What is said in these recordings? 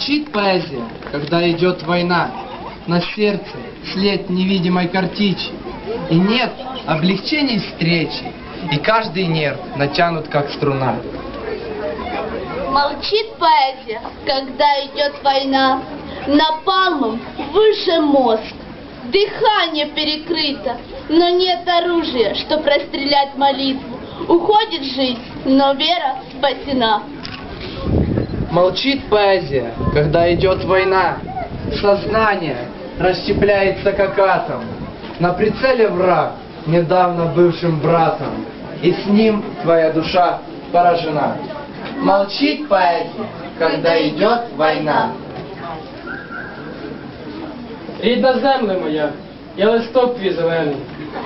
Молчит поэзия, когда идет война. На сердце след невидимой картичи. И нет облегчений встречи. И каждый нерв натянут, как струна. Молчит поэзия, когда идет война. Напалмом выше мозг. Дыхание перекрыто, но нет оружия, чтоб расстрелять молитву. Уходит жизнь, но вера спасена. Молчит поэзия, когда идет война. Сознание расщепляется как атом. На прицеле враг, недавно бывшим братом. И с ним твоя душа поражена. Молчит поэзия, когда идет война. Рідна земля моя, я листок твій зелений,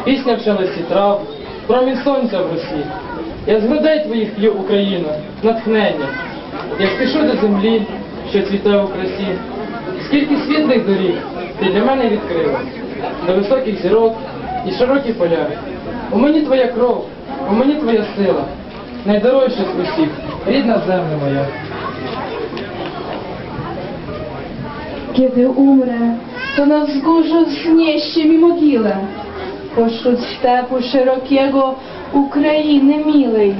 пісня в шелесті трав, промінь сонця в росі. Я з грудей твоїх п'ю Україну, натхнення. Я спішу до землі, що цвіте у красі. Скільки світлих доріг ти для мене відкрила, до високих зірок і широкі поля. У мені твоя кров, у мені твоя сила, найдорожча з усіх, рідна земля моя. Kiedy umrę, to na wzgórzu wznieście mi mogilę. Pośród stepu szerokiego Ukrainy milej,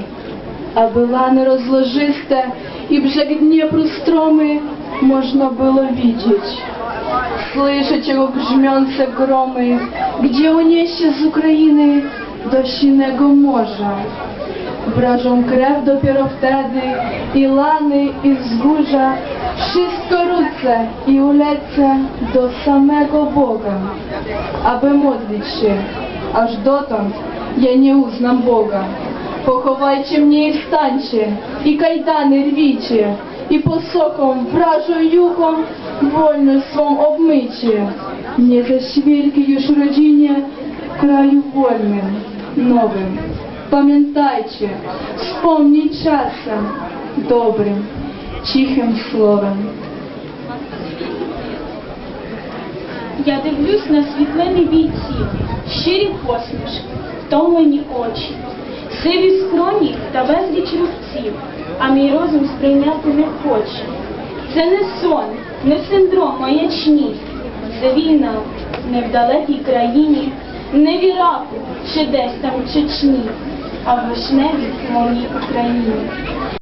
aby lany rozłożyste и бrzeg Днепру стромы можно было видеть. Слышать его гжмёнце громы, где унеще з України до сиnego morza. Brażą krew dopiero wtedy i lany, i wzgórza, wszystko rzucę i ulecę do samego Boga, aby modlić się, aż dotąd ja nie uznam Boga. I wstańcie, i kajdany rwicie, i posoką, wrażą juką wolność swą obmycie. Nie ze świelki już rodzinie, w kraju wolnym, nowym. Pamiętajcie, wspomnieć czasem dobrym, cichym słowem. Я дивлюсь на світлини бійців, щирі посмішки, втомлені очі, сиві скроні та безліч рубців, а мій розум сприйняти не хоче. Це не сон, не синдром маячні, це війна не в далекій країні, не в Іраку чи десь там в Чечні, а в вишневій моїй Україні.